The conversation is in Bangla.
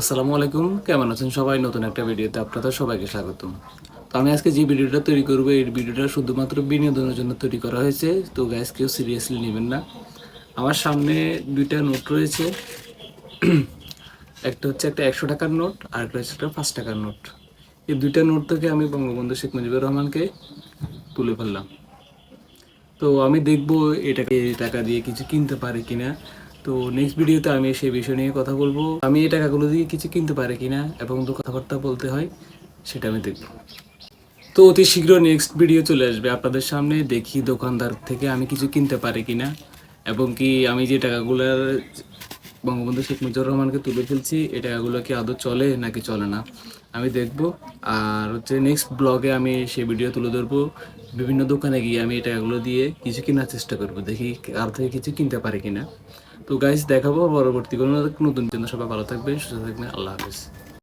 আসসালামু আলাইকুম, কেমন আছেন সবাই? নতুন একটা ভিডিওতে আপনাদের সবাইকে স্বাগতম। তো আমি আজকে যে ভিডিওটা তৈরি করব, এই ভিডিওটা শুধুমাত্র বিনোদনের জন্য তৈরি করা হয়েছে। তো গ্যাস কেউ সিরিয়াসলি নেবেন না। আমার সামনে দুইটা নোট রয়েছে। একটা হচ্ছে একটা একশো টাকার নোট আর একটা হচ্ছে একটা পাঁচ টাকার নোট এই দুইটা নোট থেকে আমি বঙ্গবন্ধু শেখ মুজিবুর রহমানকে তুলে ফেললাম। তো আমি দেখব এটাকে টাকা দিয়ে কিছু কিনতে পারি কিনা। তো নেক্সট ভিডিওতে আমি সেই বিষয় নিয়ে কথা বলব। আমি এই টাকাগুলো দিয়ে কিছু কিনতে পারি কিনা এবং কথাবার্তা বলতে হয়, সেটা আমি দেখব। তো অতি শীঘ্র নেক্সট ভিডিও চলে আসবে। আপনাদের সামনে দেখি দোকানদার থেকে আমি কিছু কিনতে পারি কিনা এবং কি আমি যে টাকাগুলোর বঙ্গবন্ধু শেখ মুজিবুর রহমানকে তুলে ফেলছি, এই টাকাগুলো কি আদৌ চলে নাকি চলে না, আমি দেখব। আর হচ্ছে নেক্সট ব্লগে আমি সেই ভিডিও তুলে ধরবো। বিভিন্ন দোকানে গিয়ে আমি এই টাকাগুলো দিয়ে কিছু কেনার চেষ্টা করব। দেখি কার থেকে কিছু কিনতে পারি কিনা। তো গাইস দেখাবো পরবর্তী কোনো নতুন জন্য। সবাই ভালো থাকবেন সুস্থ থাকবেন আল্লাহ হাফেজ।